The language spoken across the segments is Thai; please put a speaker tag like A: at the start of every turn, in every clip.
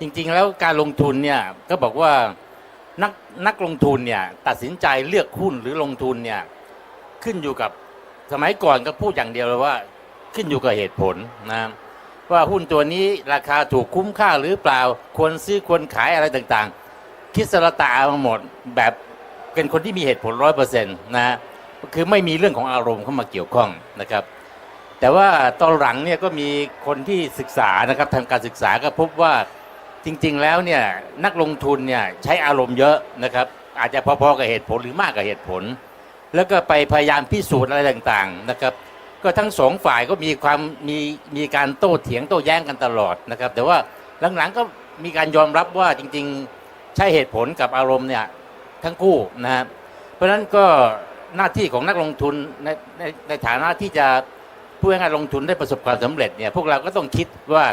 A: จริงๆ แล้วการลงทุนเนี่ยก็บอกว่านักนักลงทุนเนี่ยตัดสินใจเลือกหุ้นหรือลงทุนเนี่ยขึ้นอยู่กับสมัยก่อนก็พูดอย่างเดียวเลยว่าขึ้นอยู่กับเหตุผลนะว่าหุ้นตัวนี้ราคาถูกคุ้มค่าหรือเปล่าควรซื้อควรขายอะไรต่างๆ คิดสรตามาหมดแบบเป็นคนที่มีเหตุผลร้อยเปอร์เซ็นต์นะคือไม่มีเรื่องของอารมณ์เข้ามาเกี่ยวข้องนะครับ แต่ว่าตอนหลังเนี่ยก็มีคนที่ศึกษานะครับทำการศึกษาก็พบว่า จริงๆแล้วเนี่ยนักลงทุนเนี่ยใช้อารมณ์เยอะนะครับ อาจจะพอๆกับเหตุผลหรือมากกับเหตุผล แล้วก็ไปพยายามพิสูจน์อะไรต่างๆนะครับ ก็ทั้งสองฝ่ายก็มีความมีมีการโต้เถียงโต้แย้งกันตลอดนะครับ แต่ว่าหลังๆก็มีการยอมรับว่าจริงๆใช้เหตุผลกับอารมณ์เนี่ยทั้งคู่นะครับเพราะฉะนั้นก็หน้าที่ของนักลงทุนในในในฐานะที่จะผู้ให้การลงทุนได้ประสบความสำเร็จเนี่ยพวกเราก็ต้องคิดว่า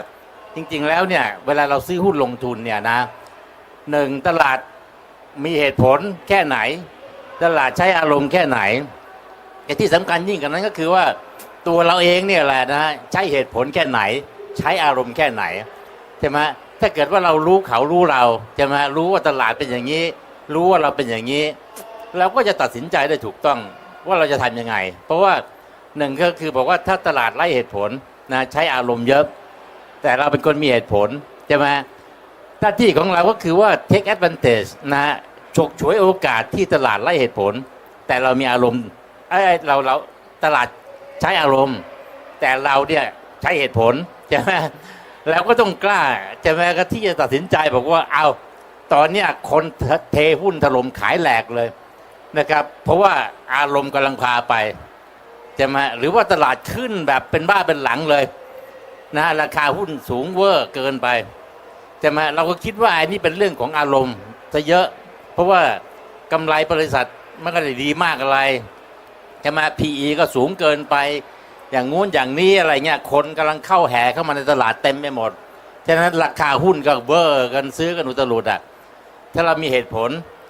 A: จริงๆแล้วเนี่ยเวลาเราซื้อหุ้นลงทุนเนี่ยนะหนึ่งตลาดมีเหตุผลแค่ไหน ตลาดใช้อารมณ์แค่ไหนแต่ที่สำคัญยิ่งกว่านั้นก็คือว่าตัวเราเองเนี่ยแหละนะฮะใช้เหตุผลแค่ไหน ใช้อารมณ์แค่ไหนใช่ไหมถ้าเกิดว่าเรารู้เขารู้เราใช่ไหมรู้ว่าตลาดเป็นอย่างนี้ รู้ว่าเราเป็นอย่างนี้ เราก็จะตัดสินใจได้ถูกต้องว่าเราจะทำยังไง เพราะว่าหนึ่งก็คือบอกว่าถ้าตลาดไล่เหตุผลนะใช้อารมณ์เยอะ แต่เราเป็นคนมีเหตุผลใช่ไหมหน้าที่ของเราก็คือว่า take advantage นะฮะฉกฉวยโอกาสที่ตลาดไล่เหตุผล แต่เรามีอารมณ์เอ้เราเราตลาดใช้อารมณ์ แต่เราเนี่ยใช้เหตุผลใช่ไหมเราก็ต้องกล้าใช่ไหมก็ที่จะตัดสินใจบอกว่าเอาตอนเนี้ยคนเทหุ้นถล่มขายแหลกเลยนะครับ เพราะว่าอารมณ์กำลังพาไปใช่ไหมหรือว่าตลาดขึ้นแบบเป็นบ้าเป็นหลังเลย นะราคาหุ้นสูงเวอร์เกินไปใช่ไหมเราก็คิดว่าอันนี้เป็นเรื่องของอารมณ์ซะเยอะ เพราะว่ากำไรบริษัทมันก็ได้ดีมากอะไรใช่ไหม PE ก็สูงเกินไป อย่างงู้นอย่างนี้อะไรเงี้ยคนกำลังเข้าแห่เข้ามาในตลาดเต็มไปหมดฉะนั้นราคาหุ้นก็เวอร์กันซื้อกันอุตลุดอะถ้าเรามีเหตุผล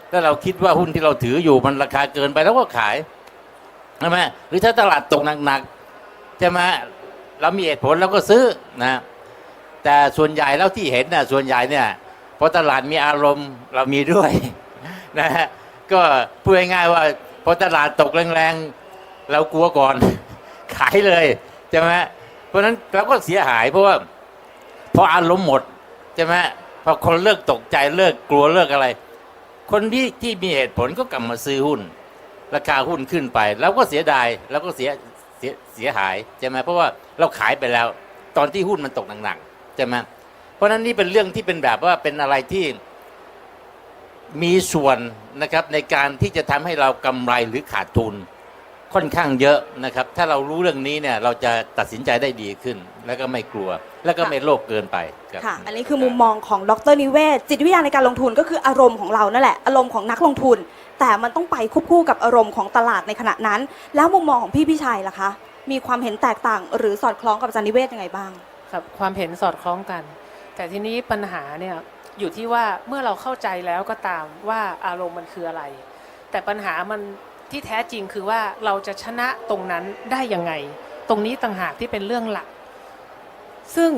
A: แล้วเราคิดว่าหุ้นที่เราถืออยู่มันราคาเกินไปแล้วก็ขายใช่ไหมหรือถ้าตลาดตกหนักๆใช่ไหม เรามีเหตุผลเราก็ซื้อนะแต่ส่วนใหญ่แล้วที่เห็นนะส่วนใหญ่เนี่ยพอตลาดมีอารมณ์เรามีด้วยนะฮะก็พูดง่ายๆว่าพอตลาดตกแรงๆ เรากลัวก่อน ขายเลยใช่ไหมเพราะฉะนั้นเราก็เสียหายเพราะว่าพออารมณ์หมดใช่ไหมพอคนเลิกตกใจเลิกกลัวเลิกอะไร คนที่ที่มีเหตุผลก็กลับมาซื้อหุ้น ราคาหุ้นขึ้นไปเราก็เสียดายเราก็เสียเสียเสียหายใช่ไหมเพราะว่า เราขายไปแล้ว ตอนที่หุ้นมันตกหนักๆใช่ไหมเพราะฉะนั้นนี่เป็นเรื่องที่เป็นแบบว่าเป็นอะไรที่มีส่วนนะครับในการที่จะทำให้เรากำไรหรือขาดทุนค่อนข้างเยอะนะครับ ถ้าเรารู้เรื่องนี้เนี่ยเราจะตัดสินใจได้ดีขึ้น แล้วก็ไม่กลัว แล้วก็ไม่โลภเกินไปครับ
B: ค่ะ อันนี้คือมุมมองของดรนิเวศ จิตวิทยาในการลงทุนก็คืออารมณ์ของเรานั่นแหละ อารมณ์ของนักลงทุน แต่มันต้องไปควบคู่กับอารมณ์ของตลาดในขณะนั้น แล้วมุมมองของพี่พิชัยล่ะคะ มีความเห็นแตกต่าง หรือสอดคล้องกับอาจารย์นิเวศยังไงบ้าง
C: ครับความเห็นสอดคล้องกัน แต่ทีนี้ปัญหาเนี่ยอยู่ที่ว่าเมื่อเราเข้าใจแล้วก็ตามว่าอารมณ์มันคืออะไร แต่ปัญหามันที่แท้จริงคือว่าเราจะชนะตรงนั้นได้ยังไง ตรงนี้ต่างหากที่เป็นเรื่องหลัก ซึ่ง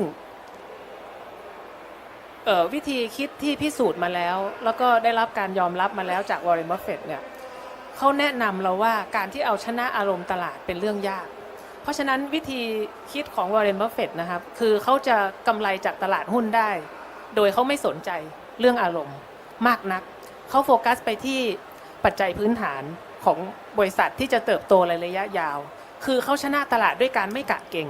C: ออวิธีคิดที่พิสูจน์มาแล้ว แล้วก็ได้รับการยอมรับมาแล้วจากวอร์เรนบัฟเฟตเนี่ยเขาแนะนำเราว่าการที่เอาชนะอารมณ์ตลาดเป็นเรื่องยาก เพราะฉะนั้นวิธีคิดของวอร์เรนบัฟเฟตนะครับ คือเขาจะกำไรจากตลาดหุ้นได้ โดยเขาไม่สนใจเรื่องอารมณ์มากนัก เขาโฟกัสไปที่ปัจจัยพื้นฐานของบริษัทที่จะเติบโตในระยะยาว คือเขาชนะตลาดด้วยการไม่กะเก่ง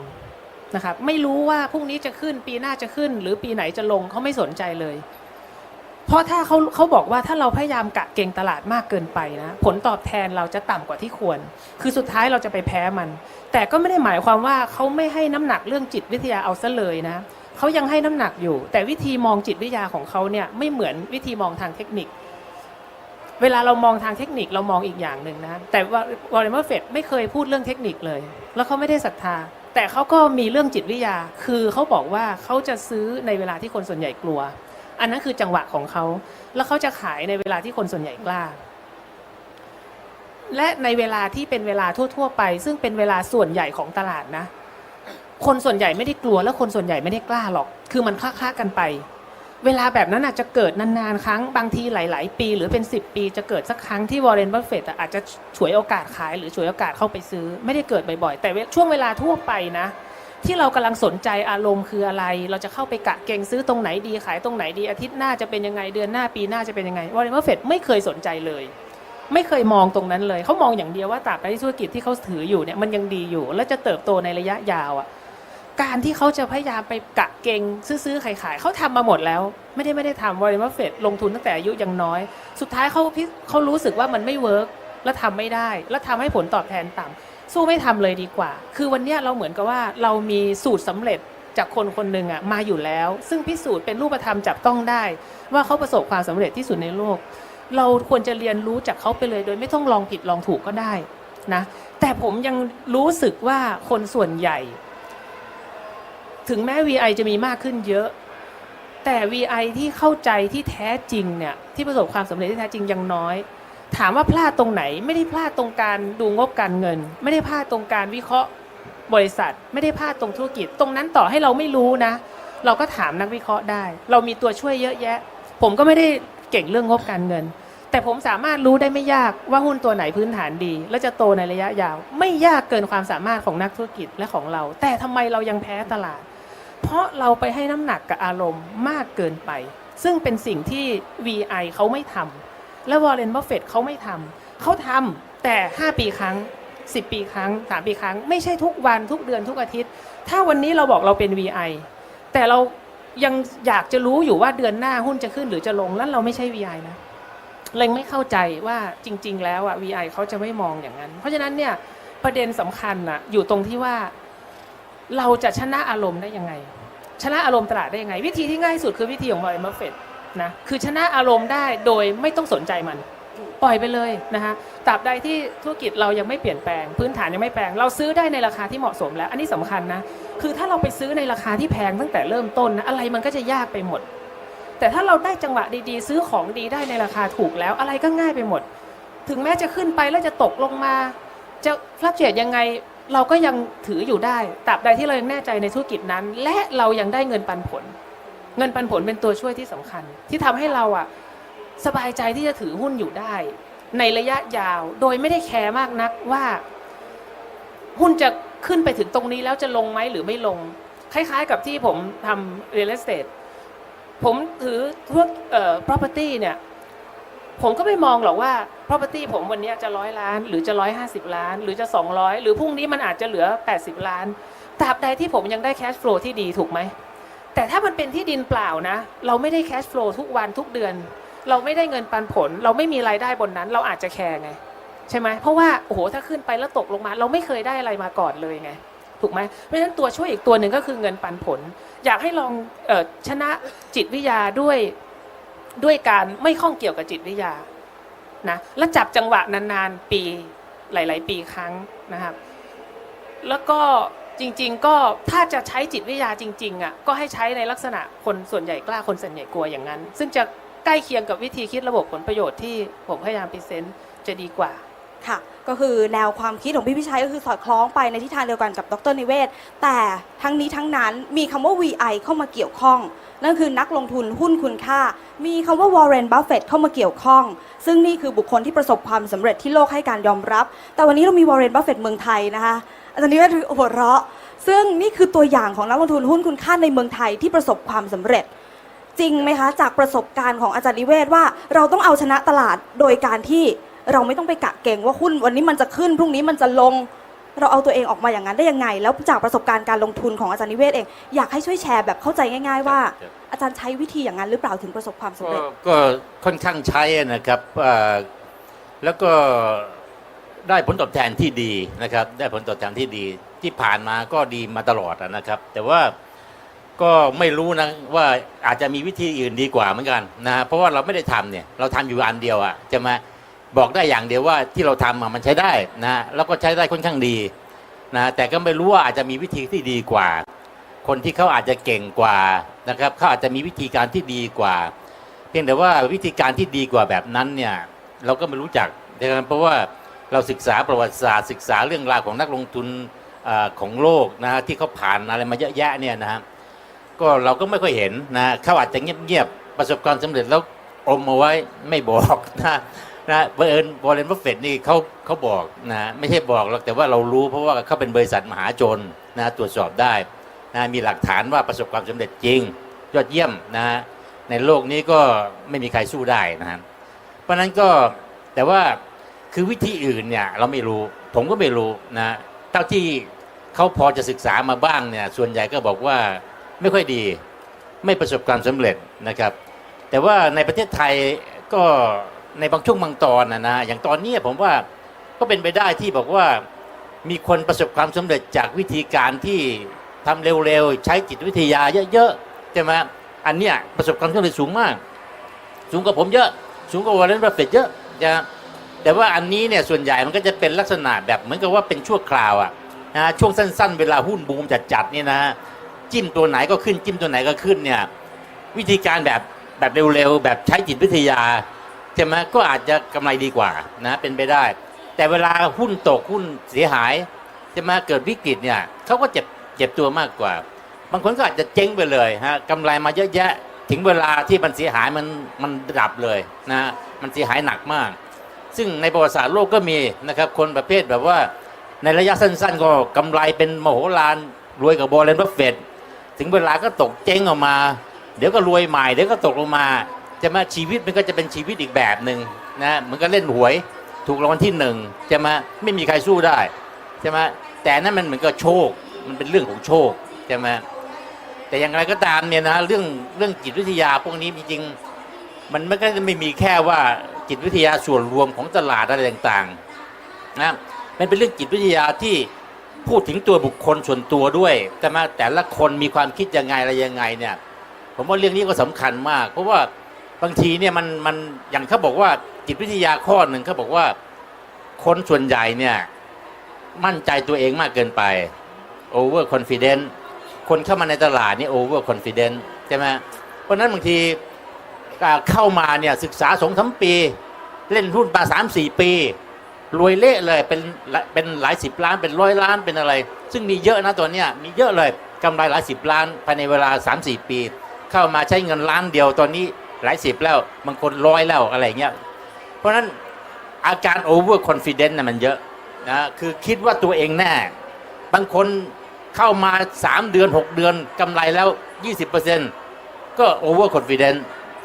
C: นะครับ ไม่รู้ว่าพรุ่งนี้จะขึ้นปีหน้าจะขึ้น หรือปีไหนจะลงเขาไม่สนใจเลย เพราะถ้าเขาเขาบอกว่าถ้าเราพยายามกะเก่งตลาดมากเกินไปนะ ผลตอบแทนเราจะต่ำกว่าที่ควร คือสุดท้ายเราจะไปแพ้มัน แต่ก็ไม่ได้หมายความว่าเขาไม่ให้น้ำหนักเรื่องจิตวิทยาเอาซะเลยนะเขายังให้น้ำหนักอยู่ แต่วิธีมองจิตวิทยาของเขาเนี่ยไม่เหมือนวิธีมองทางเทคนิค เวลาเรามองทางเทคนิคเรามองอีกอย่างหนึ่งนะแต่ว่าวอร์เรนบัฟเฟตไม่เคยพูดเรื่องเทคนิคเลย แล้วเขาไม่ได้ศรัทธา แต่เขาก็มีเรื่องจิตวิทยา คือเขาบอกว่าเขาจะซื้อในเวลาที่คนส่วนใหญ่กลัว อันนั้นคือจังหวะของเขา แล้วเขาจะขายในเวลาที่คนส่วนใหญ่กล้า และในเวลาที่เป็นเวลาทั่ว ๆ ไป ซึ่งเป็นเวลาส่วนใหญ่ของตลาดนะ คนส่วนใหญ่ไม่ได้กลัวและคนส่วนใหญ่ไม่ได้กล้าหรอก คือมันค้าๆกันไป เวลาแบบนั้นอาจจะเกิดนานๆครั้ง บางทีหลาย ๆ ปีหรือเป็น 10 ปี จะเกิดสักครั้งที่วอร์เรนบัฟเฟตต์อาจจะฉวยโอกาสขายหรือฉวยโอกาสเข้าไปซื้อ ไม่ได้เกิดบ่อยๆ แต่ช่วงเวลาทั่วไปนะ ที่เรากำลังสนใจอารมณ์คืออะไร เราจะเข้าไปกะเกงซื้อตรงไหนดีขายตรงไหนดีอาทิตย์หน้าจะเป็นยังไงเดือนหน้าปีหน้าจะเป็นยังไงวอร์เรนบัฟเฟตไม่เคยสนใจเลย ไม่เคยมองตรงนั้นเลย เขามองอย่างเดียวว่าตราบใดที่ธุรกิจที่เขาถืออยู่เนี่ยมันยังดีอยู่ และจะเติบโตในระยะยาวอะการที่เขาจะพยายามไปกะเกงซื้อๆขายๆเขาทำมาหมดแล้ว ไม่ได้ไม่ได้ทำวอร์เรนบัฟเฟตลงทุนตั้งแต่อายุยังน้อย สุดท้ายเขาพิเขารู้สึกว่ามันไม่เวิร์กและทำไม่ได้ และทำให้ผลตอบแทนต่ำ สู้ไม่ทำเลยดีกว่า คือวันนี้เราเหมือนกับว่าเรามีสูตรสำเร็จจากคนคนหนึ่งอะมาอยู่แล้ว ซึ่งพิสูจน์เป็นรูปธรรมจับต้องได้ ว่าเขาประสบความสำเร็จที่สุดในโลก เราควรจะเรียนรู้จากเขาไปเลย โดยไม่ต้องลองผิดลองถูกก็ได้นะ แต่ผมยังรู้สึกว่าคนส่วนใหญ่ ถึงแม้ VI จะมีมากขึ้นเยอะ แต่ VI ที่เข้าใจที่แท้จริงเนี่ยที่ประสบความสำเร็จที่แท้จริงยังน้อย ถามว่าพลาดตรงไหน ไม่ได้พลาดตรงการดูงบการเงิน ไม่ได้พลาดตรงการวิเคราะห์บริษัท ไม่ได้พลาดตรงธุรกิจ ตรงนั้นต่อให้เราไม่รู้นะ เราก็ถามนักวิเคราะห์ได้ เรามีตัวช่วยเยอะแยะ ผมก็ไม่ได้เก่งเรื่องงบการเงิน แต่ผมสามารถรู้ได้ไม่ยากว่าหุ้นตัวไหนพื้นฐานดี และจะโตในระยะยาว ไม่ยากเกินความสามารถของนักธุรกิจและของเรา แต่ทำไมเรายังแพ้ตลาด เพราะเราไปให้น้ำหนักกับอารมณ์มากเกินไป ซึ่งเป็นสิ่งที่ VI เขาไม่ทำ และววอร์เรนบัฟเฟตเขาไม่ทำเขาทำแต่ 5 ปีครั้ง 10 ปีครั้ง 3 ปีครั้ง ไม่ใช่ทุกวันทุกเดือนทุกอาทิตย์ ถ้าวันนี้เราบอกเราเป็น VI แต่เรายังอยากจะรู้อยู่ว่าเดือนหน้าหุ้นจะขึ้นหรือจะลงแล้วเราไม่ใช่ VI นะเลยไม่เข้าใจว่าจริง ๆ แล้วอะ VI เขาจะไม่มองอย่างนั้น เพราะฉะนั้นเนี่ยประเด็นสำคัญนะอยู่ตรงที่ว่าเราจะชนะอารมณ์ได้ยังไง ชนะอารมณ์ตลาดได้ยังไง วิธีที่ง่ายที่สุดคือวิธีของวอร์เรนบัฟเฟต นะคือชนะอารมณ์ได้โดยไม่ต้องสนใจมัน ปล่อยไปเลยนะคะตราบใดที่ธุรกิจเรายังไม่เปลี่ยนแปลง พื้นฐานยังไม่แปลง เราซื้อได้ในราคาที่เหมาะสมแล้ว อันนี้สำคัญนะคือถ้าเราไปซื้อในราคาที่แพงตั้งแต่เริ่มต้นนะอะไรมันก็จะยากไปหมด แต่ถ้าเราได้จังหวะดีๆ ซื้อของดีได้ในราคาถูกแล้ว อะไรก็ง่ายไปหมด ถึงแม้จะขึ้นไปแล้วจะตกลงมา จะฟลักเจตยังไงเราก็ยังถืออยู่ได้ตราบใดที่เรายังแน่ใจในธุรกิจนั้น และเรายังได้เงินปันผล เงินปันผลเป็นตัวช่วยที่สำคัญ ที่ทำให้เราอะสบายใจที่จะถือหุ้นอยู่ได้ ในระยะยาวโดยไม่ได้แคร์มากนักว่า หุ้นจะขึ้นไปถึงตรงนี้แล้วจะลงไหมหรือไม่ลง คล้ายๆ กับที่ผมทำ real estate ผมถือพวกเอ่อ property เนี่ยผมก็ไม่มองหรอกว่า property ผมวันนี้จะร้อยล้าน หรือจะร้อยห้าสิบล้าน หรือจะสองร้อยหรือพรุ่งนี้มันอาจจะเหลือ80ล้านตราบใดที่ผมยังได้ cash flow ที่ดีถูกไหม แต่ถ้ามันเป็นที่ดินเปล่านะ เราไม่ได้ cash flow ทุกวันทุกเดือน เราไม่ได้เงินปันผล เราไม่มีรายได้บนนั้น เราอาจจะแคร์ไง ใช่ไหมเพราะว่าโอ้โหถ้าขึ้นไปแล้วตกลงมา เราไม่เคยได้อะไรมาก่อนเลยไงถูกไหมเพราะฉะนั้นตัวช่วยอีกตัวหนึ่งก็คือเงินปันผล อยากให้ลองออชนะจิตวิทยาด้วยด้วยการไม่ข้องเกี่ยวกับจิตวิทยานะและจับจังหวะนานๆปีหลาย ๆ ปีครั้งนะครับ แล้วก็ จริง ๆ ก็ถ้าจะใช้จิตวิทยาจริงๆอะก็ให้ใช้ในลักษณะคนส่วนใหญ่กล้าคนส่วนใหญ่กลัวอย่างนั้น ซึ่งจะใกล้เคียงกับวิธีคิดระบบผลประโยชน์ที่ผมพยายามพรีเซนต์จะดีกว่า
B: ค่ะก็คือแนวความคิดของพี่พิชัยก็คือสอดคล้องไปในทิศทางเดียวกันกับดรนิเวศ แต่ทั้งนี้ทั้งนั้นมีคำว่า VI เข้ามาเกี่ยวข้อง นั่นคือนักลงทุนหุ้นคุณค่า มีคำว่าวอร์เรนบัฟเฟตเข้ามาเกี่ยวข้อง ซึ่งนี่คือบุคคลที่ประสบความสำเร็จที่โลกให้การยอมรับ แต่วันนี้เรามีวอร์เรนบัฟเฟตเมืองไทยนะคะ อาจารย์นิเวศหัวเราะ ซึ่งนี่คือตัวอย่างของนักลงทุนหุ้นคุณค่าในเมืองไทยที่ประสบความสำเร็จ จริงไหมคะจากประสบการณ์ของอาจารย์นิเวศว่าเราต้องเอาชนะตลาดโดยการที่เราไม่ต้องไปกะเก่งว่าหุ้นวันนี้มันจะขึ้นพรุ่งนี้มันจะลงเราเอาตัวเองออกมาอย่างนั้นได้ยังไง แล้วจากประสบการณ์การลงทุนของอาจารย์นิเวศเอง อยากให้ช่วยแชร์แบบเข้าใจง่าย ๆ ว่า
A: ครับ
B: อาจารย์ใช้วิธีอย่างนั้นหรือเปล่าถึงประสบความสำ
A: ก็
B: เร็จ
A: ก็ค่อนข้างใช้นะครับอ่าแล้วก็ ได้ผลตอบแทนที่ดีนะครับ ได้ผลตอบแทนที่ดีที่ผ่านมาก็ดีมาตลอดนะครับ แต่ว่าก็ไม่รู้นะว่าอาจจะมีวิธีอื่นดีกว่าเหมือนกันนะเพราะว่าเราไม่ได้ทำเนี่ยเราทำอยู่อันเดียวอะจะมาบอกได้อย่างเดียวว่าที่เราทำอะมันใช้ได้นะฮะแล้วก็ใช้ได้ค่อนข้างดีนะแต่ก็ไม่รู้ว่าอาจจะมีวิธีที่ดีกว่า คนที่เขาอาจจะเก่งกว่านะครับเขาอาจจะมีวิธีการที่ดีกว่า เพียงแต่ว่าวิธีการที่ดีกว่าแบบนั้นเนี่ยเราก็ไม่รู้จักนะครับเพราะว่า เราศึกษาประวัติศาสตร์ศึกษาเรื่องราวของนักลงทุนอของโลกนะฮะที่เขาผ่านอะไรมาเยอะแยะเนี่ยนะฮะก็เราก็ไม่ค่อยเห็นนะเขาอาจจะเงียบๆประสบความสำเร็จแล้วอมเอาไว้ไม่บอกนะนะเบอิญวอร์เรนบัฟเฟตนี่เขาเขาบอกนะไม่ใช่บอกหรอกแต่ว่าเรารู้เพราะว่าเขาเป็นบริษัทมหาชนนะตรวจสอบได้นะมีหลักฐานว่าประสบความสำเร็จจริง ยอดเยี่ยมนะฮะในโลกนี้ก็ไม่มีใครสู้ได้นะฮะเพราะนั้นก็แต่ว่า คือวิธีอื่นเนี่ยเราไม่รู้ ผมก็ไม่รู้นะเท่าที่เขาพอจะศึกษามาบ้างเนี่ยส่วนใหญ่ก็บอกว่าไม่ค่อยดี ไม่ประสบความสำเร็จนะครับ แต่ว่าในประเทศไทยก็ในบางช่วงบางตอนนะนะอย่างตอนนี้ผมว่าก็เป็นไปได้ที่บอกว่ามีคนประสบความสำเร็จจากวิธีการที่ทำเร็วๆ ใช้จิตวิทยาเยอะๆใช่ไหมอันเนี้ยประสบความสำเร็จสูงมาก สูงกว่าผมเยอะ สูงกว่า วอร์เรนบัฟเฟตเยอะนะ แต่ว่าอันนี้เนี่ยส่วนใหญ่มันก็จะเป็นลักษณะแบบเหมือนกับว่าเป็นชั่วคราวอะนะช่วงสั้นๆ เวลาหุ้นบูมจัดๆเนี่ยนะจิ้มตัวไหนก็ขึ้นจิ้มตัวไหนก็ขึ้นเนี่ยวิธีการแบบแบบเร็วๆ แบบใช้จิตวิทยาใช่ไหมก็อาจจะกำไรดีกว่านะเป็นไปได้ แต่เวลาหุ้นตกหุ้นเสียหายใช่ไหมเกิดวิกฤตเนี่ยเขาก็เจ็บเจ็บตัวมากกว่า บางคนก็อาจจะเจ๊งไปเลยฮะกำไรมาเยอะแยะ ถึงเวลาที่มันเสียหายมันมันดับเลยนะมันเสียหายหนักมาก ซึ่งในประวัติศาสตร์โลกก็มีนะครับคนประเภทแบบว่าในระยะสั้น ๆ ก็กำไรเป็นมโหฬารรวยกับบอลเลนบัฟเฟตถึงเวลาก็ตกเจ๊งออกมา เดี๋ยวก็รวยใหม่เดี๋ยวก็ตกลงมาจะมาชีวิตมันก็จะเป็นชีวิตอีกแบบหนึ่งนะเหมันก็เล่นหวยถูกรางวัลที่หนึ่งจะมาไม่มีใครสู้ได้ใช่ไหมแต่นั่นมันเหมือนกับโชคมันเป็นเรื่องของโชคใช่ไหมแต่อย่างไรก็ตามเนี่ยนะเรื่องเรื่องจิตวิทยาพวกนี้จริงๆมันไม่ก็ไม่มีแค่ว่า จิตวิทยาส่วนรวมของตลาดอะไรต่างๆนะมันเป็นเรื่องจิตวิทยาที่พูดถึงตัวบุคคลส่วนตัวด้วย แต่มาแต่ละคนมีความคิดยังไงอะไรยังไงเนี่ย ผมว่าเรื่องนี้ก็สำคัญมาก เพราะว่าบางทีเนี่ยมันมันอย่างเขาบอกว่าจิตวิทยาข้อหนึ่งเขาบอกว่าคนส่วนใหญ่เนี่ยมั่นใจตัวเองมากเกินไป over confident คนเข้ามาในตลาดนี่ over confident ใช่ไหมเพราะนั้นบางที เข้ามาเนี่ยศึกษาสองสามปี เล่นหุ้นมาสามสี่ปี รวยเละเลยเป็นเป็นหลายสิบล้านเป็นร้อยล้านเป็นอะไร ซึ่งมีเยอะนะตัวเนี้ยมีเยอะเลยกำไรหลายสิบล้านภายในเวลา3 4ปี เข้ามาใช้เงินล้านเดียวตอนนี้หลายสิบแล้วบางคนร้อยแล้วอะไรเงี้ยเพราะฉะนั้นอาการ over confident นะมันเยอะนะคือคิดว่าตัวเองแน่ บางคนเข้ามา 3 เดือน 6 เดือนกำไรแล้ว 20%ก็ over confident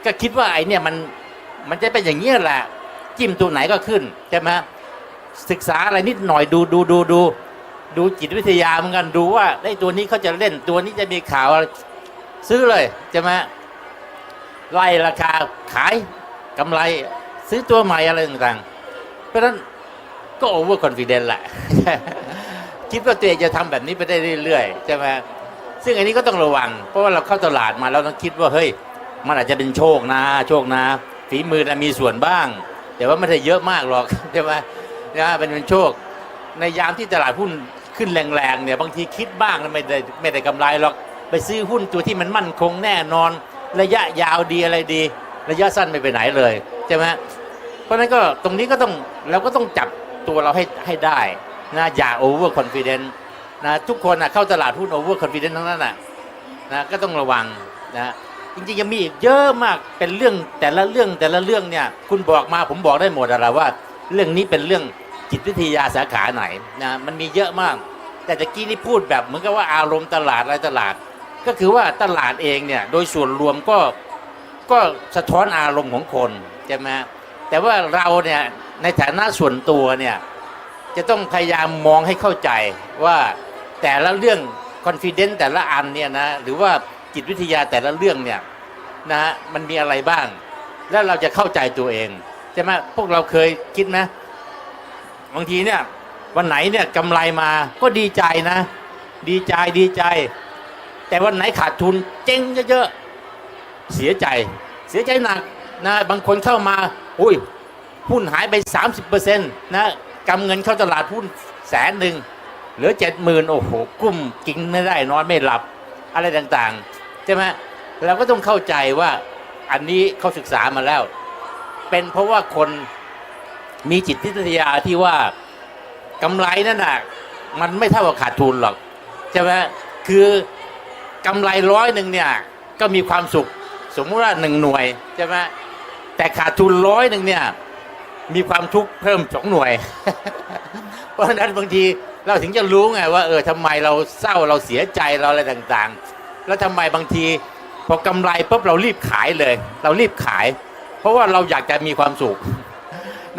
A: ก็คิดว่าไอเนี่ยมันมันจะเป็นอย่างนี้แหละ จิ้มตัวไหนก็ขึ้นใช่ไหมศึกษาอะไรนิดหน่อยดูดูดูดูดูจิตวิทยาเหมือนกันดูว่าไอ้ตัวนี้เขาจะเล่นตัวนี้จะมีข่าวอะไรซื้อเลยใช่ไหมไล่ราคาขายกำไรซื้อตัวใหม่อะไรต่างๆ เพราะฉะนั้นก็โอเวอร์คอนฟ idence แหละ คิดว่าตัวเองจะทำแบบนี้ไปได้เรื่อยๆใช่ไหมซึ่งอันนี้ก็ต้องระวัง เพราะว่าเราเข้าตลาดมาเราต้องคิดว่าเฮ้ย มันอาจจะเป็นโชคนะ โชคนะฝีมือนะมีส่วนบ้าง แต่ว่าไม่ได้เยอะมากหรอกใช่ไหมนะเป็นเป็นโชค ในยามที่ตลาดหุ้นขึ้นแรงๆเนี่ยบางทีคิดบ้างแล้วไม่ได้ไม่ได้กำไรหรอกไปซื้อหุ้นตัวที่มันมั่นคงแน่นอน ระยะยาวดีอะไรดี ระยะสั้นไม่ไปไหนเลยใช่ไหมเพราะฉะนั้นก็ตรงนี้ก็ต้องเราก็ต้องจับตัวเราให้ให้ได้นะอย่าโอเวอร์คอนฟ idence นะทุกคนนะเข้าตลาดหุ้นโอเวอร์คอนฟ idence ทั้งนั้นนะนะก็ต้องระวังนะ จริงๆยังมีอีกเยอะมากเป็นเรื่องแต่ละเรื่องแต่ละเรื่องเนี่ยคุณบอกมาผมบอกได้หมดอะไรว่า เรื่องนี้เป็นเรื่องจิตวิทยาสาขาไหนนะมันมีเยอะมาก แต่ตะกี้นี่พูดแบบเหมือนกับว่าอารมณ์ตลาดอะไรตลาด ก็คือว่าตลาดเองเนี่ยโดยส่วนรวมก็ก็สะท้อนอารมณ์ของคนใช่ไหมแต่ว่าเราเนี่ยในฐานะส่วนตัวเนี่ยจะต้องพยายามมองให้เข้าใจว่าแต่ละเรื่องคอนฟ idence แต่ละอันเนี่ยนะหรือว่า จิตวิทยาแต่ละเรื่องเนี่ยนะฮะมันมีอะไรบ้าง แล้วเราจะเข้าใจตัวเองใช่ไหมพวกเราเคยคิดไหมบางทีเนี่ยวันไหนเนี่ยกำไรมาก็ดีใจนะ ดีใจดีใจ แต่วันไหนขาดทุนเจ๊งเยอะๆเสียใจ เสียใจหนักนะบางคนเข้ามาอุ้ยหุ้นหายไป 30%นะกำเงินเข้าตลาดหุ้นแสนหนึ่งเหลือเจ็ดหมื่นโอ้โหกุ้มกินไม่ได้นอนไม่หลับ อะไรต่างๆ ช่ไหมเราก็ต้องเข้าใจว่าอันนี้เขาศึกษามาแล้ว เป็นเพราะว่าคนมีจิตวิทยาที่ว่ากำไรนั่นน่ะมันไม่เท่ากับขาดทุนหรอกใช่ไหมคือกำไรร้อยหนึ่งเนี่ยก็มีความสุขสมมุติว่าหนึ่งหน่วยใช่ไหมแต่ขาดทุนร้อยหนึ่งเนี่ยมีความทุกข์เพิ่มสองหน่วย เพราะฉะนั้นบางทีเราถึงจะรู้ไงว่า เออทำไมเราเศร้าเราเสียใจเราอะไรต่าง ๆ แล้วทำไมบางทีพอกำไรปุ๊บเรารีบขายเลย เรารีบขาย เพราะว่าเราอยากจะมีความสุข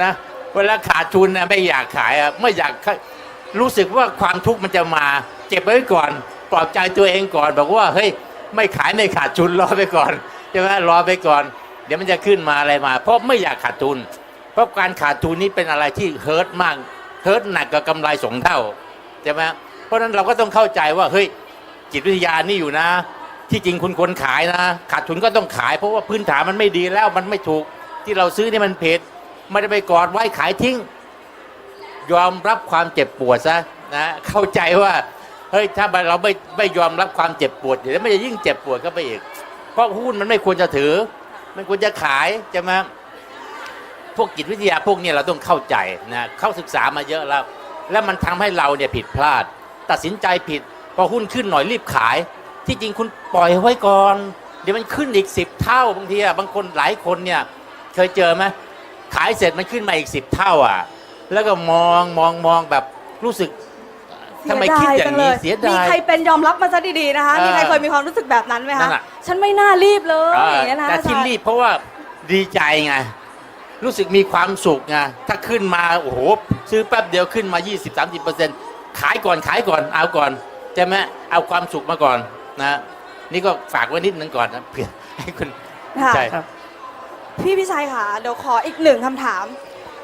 A: นะเวลาขาดทุนนะไม่อยากขายอะไม่อยากรู้สึกว่าความทุกข์มันจะมาเก็บไว้ก่อนปลอบใจตัวเองก่อน บอกว่าเฮ้ยไม่ขายไม่ขาดทุนรอไปก่อนใช่ไหมรอไปก่อน เดี๋ยวมันจะขึ้นมาอะไรมา เพราะไม่อยากขาดทุน เพราะการขาดทุนนี้เป็นอะไรที่เฮิร์ตมากเฮิร์ตหนักกว่ากำไรสองเท่าใช่ไหมเพราะฉะนั้นเราก็ต้องเข้าใจว่าเฮ้ย จิตวิทยานี่อยู่นะ ที่จริงคุณควรขายนะ ขาดทุนก็ต้องขาย เพราะว่าพื้นฐานมันไม่ดีแล้วมันไม่ถูกที่เราซื้อนี่มันผิดไม่ได้ไปกอดไว้ขายทิ้ง ยอมรับความเจ็บปวดซะนะเข้าใจว่าเฮ้ยถ้าเราไม่ไม่ยอมรับความเจ็บปวดเดี๋ยวมันจะยิ่งเจ็บปวดก็ไปอีก เพราะหุ้นมันไม่ควรจะถือ มันควรจะขายใช่ไหมพวกจิตวิทยาพวกเนี้เราต้องเข้าใจนะเข้าศึกษามาเยอะแล้ว แล้วมันทำให้เราเนี่ยผิดพลาด ตัดสินใจผิด พอหุ้นขึ้นหน่อยรีบขาย ที่จริงคุณปล่อยไว้ก่อน เดี๋ยวมันขึ้นอีกสิบเท่าบางทีอะบางคนหลายคนเนี่ยเคยเจอไหมขายเสร็จมันขึ้นมาอีกสิบเท่าอะ แล้วก็มองมองมองแบบรู้สึกทำไมคิดอย่างนี้เสีย
B: มี
A: ดาย
B: ใครเป็นยอมรับมาซะดีๆนะคะ
A: เออ
B: มีใครเคยมีความรู้สึกแบบนั้นไหม
A: นั่
B: คะ
A: นน่ะ
B: ฉันไม่น่ารีบเลย
A: อ่า
B: อย่างเงี้ยนะ
A: แต่ที่
B: อาจารย์
A: รีบเพราะว่าดีใจไงรู้สึกมีความสุขไงถ้าขึ้นมาโอ้โหซื้อแป๊บเดียวขึ้นมา 20-30%ขายก่อนขายก่อนเอาก่อน ใช่ไหมเอาความสุขมาก่อนนะ นี่ก็ฝากไว้นิดนึงก่อนนะเพื่อให้คุณ
B: ค่ะ
A: ใจ
C: ครับ
B: พี่พิชัยค่ะเดี๋ยวขออีกหนึ่งคำถาม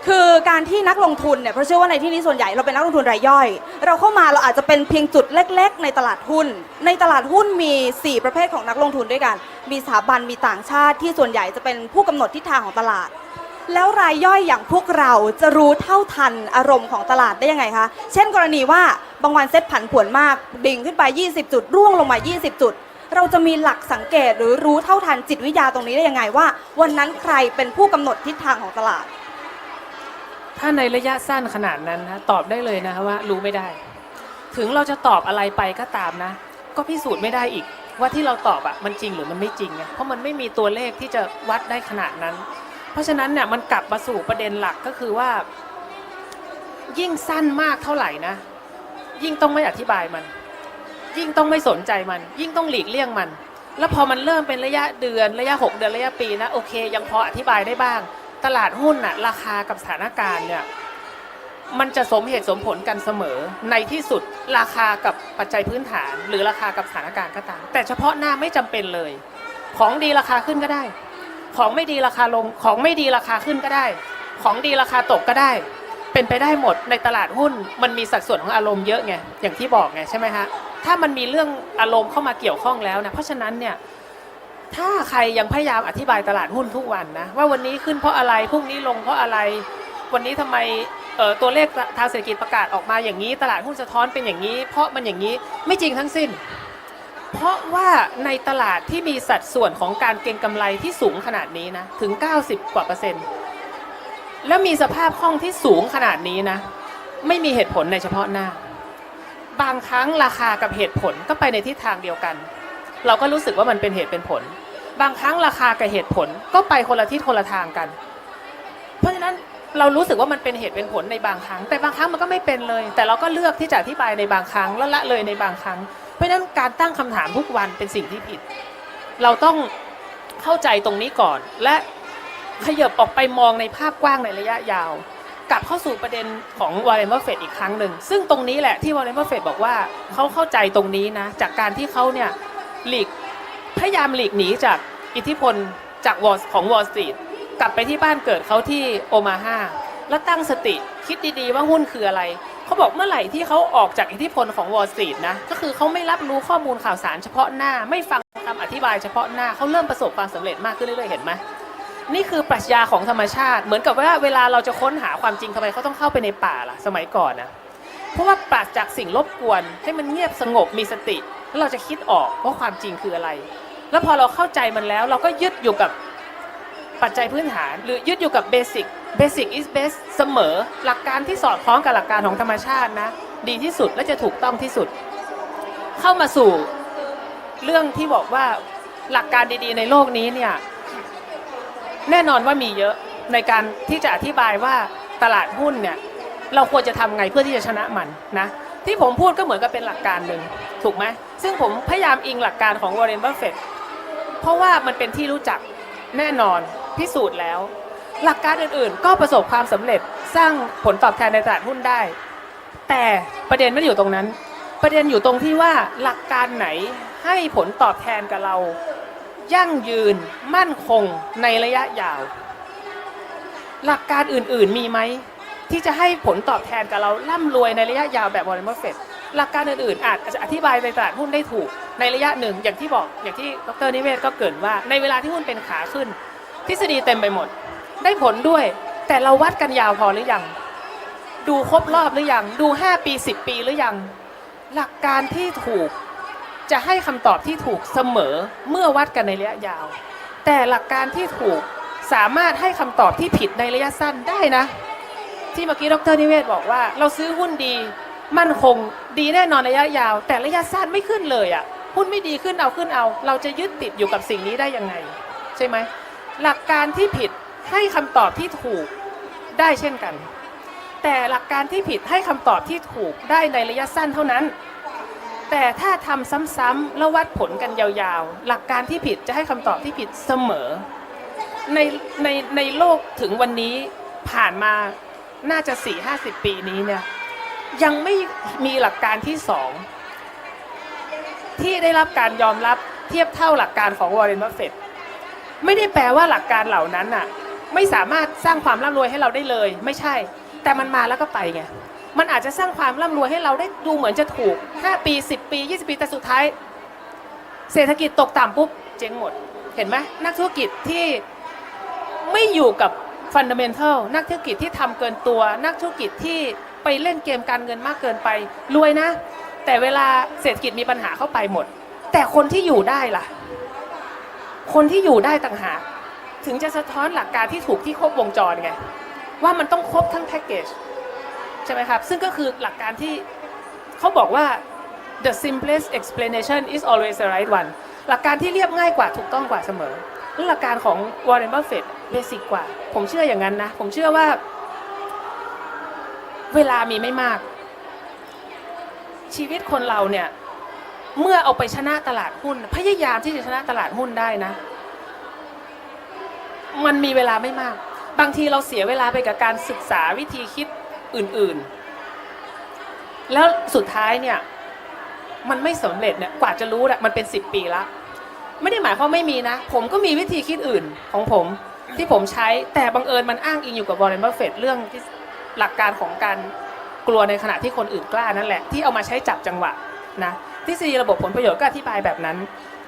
B: คือการที่นักลงทุนเนี่ยเพราะเชื่อว่าในที่นี้ส่วนใหญ่เราเป็นนักลงทุนรายย่อย เราเข้ามาเราอาจจะเป็นเพียงจุดเล็ก ๆ ในตลาดหุ้น ในตลาดหุ้นมี 4 ประเภทของนักลงทุนด้วยกัน มีสถาบันมีต่างชาติที่ส่วนใหญ่จะเป็นผู้กำหนดทิศทางของตลาด แล้วรายย่อยอย่างพวกเราจะรู้เท่าทันอารมณ์ของตลาดได้ยังไงคะ เช่นกรณีว่าบางวันเซ็ตผันผวนมาก ดิ่งขึ้นไป 20 จุด ร่วงลงมา 20 จุด เราจะมีหลักสังเกตหรือรู้เท่าทันจิตวิทยาตรงนี้ได้ยังไงว่า วันนั้นใครเป็นผู้กำหนดทิศทางของตลาด
C: ถ้าในระยะสั้นขนาดนั้นนะตอบได้เลยนะว่ารู้ไม่ได้ ถึงเราจะตอบอะไรไปก็ตามนะ ก็พิสูจน์ไม่ได้อีกว่าที่เราตอบอะมันจริงหรือมันไม่จริงไงเพราะมันไม่มีตัวเลขที่จะวัดได้ขนาดนั้น เพราะฉะนั้นเนี่ยมันกลับมาสู่ประเด็นหลักก็คือว่า ยิ่งสั้นมากเท่าไหร่นะ ยิ่งต้องไม่อธิบายมัน ยิ่งต้องไม่สนใจมัน ยิ่งต้องหลีกเลี่ยงมัน แล้วพอมันเริ่มเป็นระยะเดือนระยะ 6 เดือนระยะปีนะโอเค ยังพออธิบายได้บ้าง ตลาดหุ้นน่ะราคากับสถานการณ์เนี่ยมันจะสมเหตุสมผลกันเสมอ ในที่สุดราคากับปัจจัยพื้นฐาน หรือราคากับสถานการณ์ก็ตาม แต่เฉพาะหน้าไม่จำเป็นเลย ของดีราคาขึ้นก็ได้ ของไม่ดีราคาลง ของไม่ดีราคาขึ้นก็ได้ ของดีราคาตกก็ได้ เป็นไปได้หมดในตลาดหุ้นมันมีสัดส่วนของอารมณ์เยอะไงอย่างที่บอกไงใช่ไหมฮะถ้ามันมีเรื่องอารมณ์เข้ามาเกี่ยวข้องแล้วนะเพราะฉะนั้นเนี่ยถ้าใครยังพยายามอธิบายตลาดหุ้นทุกวันนะว่าวันนี้ขึ้นเพราะอะไรพรุ่งนี้ลงเพราะอะไร วันนี้ทำไมเอ่อตัวเลขทางเศรษฐกิจประกาศออกมาอย่างนี้ ตลาดหุ้นสะท้อนเป็นอย่างนี้ เพราะมันอย่างนี้ไม่จริงทั้งสิ้น เพราะว่าในตลาดที่มีสัดส่วนของการเก็งกำไรที่สูงขนาดนี้นะ ถึง 90 กว่าเปอร์เซ็นต์ แล้วมีสภาพคล่องที่สูงขนาดนี้นะ ไม่มีเหตุผลในเฉพาะหน้า บางครั้งราคากับเหตุผลก็ไปในทิศทางเดียวกัน เราก็รู้สึกว่ามันเป็นเหตุเป็นผล บางครั้งราคากับเหตุผลก็ไปคนละทิศคนละทางกัน เพราะฉะนั้นเรารู้สึกว่ามันเป็นเหตุเป็นผลในบางครั้ง แต่บางครั้งมันก็ไม่เป็นเลย แต่เราก็เลือกที่จะอธิบายในบางครั้งแล้วละเลยในบางครั้ง เพราะฉะนั้นการตั้งคำถามทุกวันเป็นสิ่งที่ผิด เราต้องเข้าใจตรงนี้ก่อน และขยับออกไปมองในภาพกว้างในระยะยาว กลับเข้าสู่ประเด็นของวอร์เรนเบอร์เฟตอีกครั้งหนึ่ง ซึ่งตรงนี้แหละที่วอร์เรนเบอร์เฟตบอกว่าเขาเข้าใจตรงนี้นะ จากการที่เขาเนี่ยหลีกพยายามหลีกหนีจากอิทธิพลจากวอลของวอลสตรีทกลับไปที่บ้านเกิดเขาที่โอมาฮาแล้วตั้งสติคิดดีๆว่าหุ้นคืออะไร เขาบอกเมื่อไหร่ที่เขาออกจากอิทธิพลของวอลสตรีทนะ ก็คือเขาไม่รับรู้ข้อมูลข่าวสารเฉพาะหน้า ไม่ฟังคำอธิบายเฉพาะหน้าเขาเริ่มประสบความสำเร็จมากขึ้นเรื่อยๆ เห็นไหมนี่คือปรัชญาของธรรมชาติ เหมือนกับว่าเวลาเราจะค้นหาความจริงทำไมเขาต้องเข้าไปในป่าล่ะ สมัยก่อนนะเพราะว่าปราศจากสิ่งรบกวน ให้มันเงียบสงบมีสติ แล้วเราจะคิดออกว่าความจริงคืออะไร แล้วพอเราเข้าใจมันแล้ว เราก็ยึดอยู่กับ ปัจจัยพื้นฐาน หรือยึดอยู่กับเบสิกเบสิก is best เสมอ หลักการที่สอดคล้องกับหลักการของธรรมชาตินะ ดีที่สุดและจะถูกต้องที่สุด เข้ามาสู่เรื่องที่บอกว่าหลักการดีๆ ในโลกนี้เนี่ยแน่นอนว่ามีเยอะในการที่จะอธิบายว่าตลาดหุ้นเนี่ยเราควรจะทำไงเพื่อที่จะชนะมันนะที่ผมพูดก็เหมือนกับเป็นหลักการหนึ่งถูกไหมซึ่งผมพยายามอิงหลักการของวอร์เรนบัฟเฟตเพราะว่ามันเป็นที่รู้จักแน่นอน พิสูจน์แล้ว หลักการอื่นๆ ก็ประสบความสำเร็จสร้างผลตอบแทนในตลาดหุ้นได้ แต่ประเด็นไม่ได้อยู่ตรงนั้น ประเด็นอยู่ตรงที่ว่าหลักการไหนให้ผลตอบแทนกับเรา ยั่งยืนมั่นคงในระยะยาว หลักการอื่นๆมีไหมที่จะให้ผลตอบแทนกับเราร่ำรวยในระยะยาวแบบวอร์เรนบัฟเฟตหลักการอื่นๆ อาจจะอธิบายในตลาดหุ้นได้ถูกในระยะหนึ่งอย่างที่บอกอย่างที่ดรนิเวศก็เกรินว่าในเวลาที่หุ้นเป็นขาขึ้น ทฤษฎีเต็มไปหมด ได้ผลด้วย แต่เราวัดกันยาวพอหรือยัง ดูครบรอบหรือยัง ดู 5 ปี 10 ปีหรือยัง หลักการที่ถูกจะให้คำตอบที่ถูกเสมอเมื่อวัดกันในระยะยาว แต่หลักการที่ถูกสามารถให้คำตอบที่ผิดในระยะสั้นได้นะ ที่เมื่อกี้ดรนิเวศบอกว่า เราซื้อหุ้นดีมั่นคงดีแน่นอนระยะยาว แต่ระยะสั้นไม่ขึ้นเลยอะ่ะหุ้นไม่ดีขึ้นเอาขึ้นเอา เราจะยึดติดอยู่กับสิ่งนี้ได้ยังไง ใช่ไหม หลักการที่ผิดให้คำตอบที่ถูกได้เช่นกัน แต่หลักการที่ผิดให้คำตอบที่ถูกได้ในระยะสั้นเท่านั้น แต่ถ้าทำซ้ำๆแล้ววัดผลกันยาวๆ หลักการที่ผิดจะให้คำตอบที่ผิดเสมอ ในในในโลกถึงวันนี้ผ่านมาน่าจะ 4-50 ปีนี้เนี่ยยังไม่มีหลักการที่สองที่ได้รับการยอมรับเทียบเท่าหลักการของวอร์เรนบัฟเฟต ไม่ได้แปลว่าหลักการเหล่านั้นน่ะ ไม่สามารถสร้างความร่ำรวยให้เราได้เลย ไม่ใช่ แต่มันมาแล้วก็ไปไงมันอาจจะสร้างความร่ำรวยให้เราได้ดูเหมือนจะถูก 5 ปี 10 ปี 20 ปี แต่สุดท้าย เศรษฐกิจตกต่ำปุ๊บ เจ๊งหมด เห็นไหมนักธุรกิจที่ไม่อยู่กับฟันเดเมนทัลนักธุรกิจที่ทำเกินตัว นักธุรกิจที่ไปเล่นเกมการเงินมากเกินไปรวยนะ แต่เวลาเศรษฐกิจมีปัญหาเข้าไปหมด แต่คนที่อยู่ได้ล่ะ คนที่อยู่ได้ต่างหากถึงจะสะท้อนหลักการที่ถูกที่ครบวงจรไงว่ามันต้องครบทั้งแพ็กเกจใช่ไหมครับ ซึ่งก็คือหลักการที่เขาบอกว่า the simplest explanation is always the right one หลักการที่เรียบง่ายกว่าถูกต้องกว่าเสมอและหลักการของ Warren Buffett เบสิกกว่า ผมเชื่ออย่างนั้นนะ ผมเชื่อว่า เวลามีไม่มาก ชีวิตคนเราเนี่ย เมื่อเอาไปชนะตลาดหุ้น พยายามที่จะชนะตลาดหุ้นได้นะ มันมีเวลาไม่มาก บางทีเราเสียเวลาไปกับการศึกษาวิธีคิดอื่นๆ แล้วสุดท้ายเนี่ย มันไม่สำเร็จเนี่ยกว่าจะรู้แหละมันเป็นสิบปีละไม่ได้หมายความไม่มีนะ ผมก็มีวิธีคิดอื่นของผมที่ผมใช้แต่บังเอิญมันอ้างอิงอยู่กับวอร์เรนบัฟเฟตเรื่องที่หลักการของการกลัวในขณะที่คนอื่นกล้านั่นแหละ ที่เอามาใช้จับจังหวะนะ ทฤษฎีระบบผลประโยชน์ก็อธิบายแบบนั้น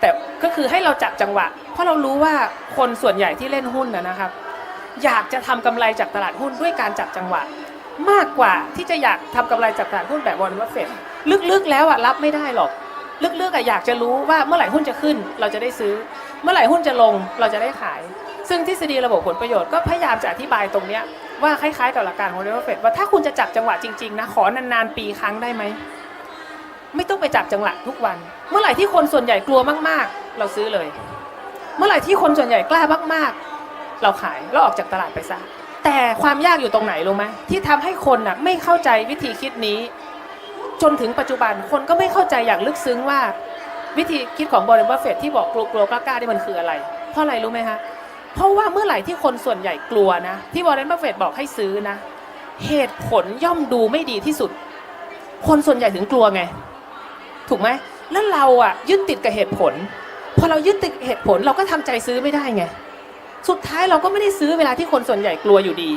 C: แต่ก็คือให้เราจับจังหวะ เพราะเรารู้ว่าคนส่วนใหญ่ที่เล่นหุ้นนะนะครับ อยากจะทำกำไรจากตลาดหุ้นด้วยการจับจังหวะ มากกว่าที่จะอยากทำกำไรจากตลาดหุ้นแบบวอร์เรนบัฟเฟตลึกๆ แล้วอะรับไม่ได้หรอก ลึกๆอะอยากจะรู้ว่าเมื่อไหร่หุ้นจะขึ้น เราจะได้ซื้อ เมื่อไหร่หุ้นจะลงเราจะได้ขาย ซึ่งทฤษฎีระบบผลประโยชน์ก็พยายามจะอธิบายตรงเนี้ยว่าคล้ายๆกับหลักการของเรเวอร์เฟดว่าถ้าคุณจะจับจังหวะจริงๆนะขอนานๆปีครั้งได้ไหม ไม่ต้องไปจับจังหวะทุกวัน เมื่อไหร่ที่คนส่วนใหญ่กลัวมาก ๆ เราซื้อเลย เมื่อไหร่ที่คนส่วนใหญ่กล้ามาก ๆ เราขายแล้วออกจากตลาดไปซะแต่ความยากอยู่ตรงไหนรู้ไหมที่ทำให้คนน่ะไม่เข้าใจวิธีคิดนี้ จนถึงปัจจุบันคนก็ไม่เข้าใจอย่างลึกซึ้งว่า วิธีคิดของบริ n บัฟเฟตที่บอกกลัวกลัวกล้ากล้านี่มันคืออะไร เพราะอะไรรู้ไหมคะเพราะว่าเมื่อไหร่ที่คนส่วนใหญ่กลัวนะ ที่บริ n บัฟเฟตบอกให้ซื้อนะ เหตุผลย่อมดูไม่ดีที่สุด คนส่วนใหญ่ถึงกลัวไง ถูกไหมแล้วเราอะยึดติดกับเหตุผล พอเรายึดติดเหตุผลเราก็ทำใจซื้อไม่ได้ไง สุดท้ายเราก็ไม่ได้ซื้อเวลาที่คนส่วนใหญ่กลัวอยู่ดี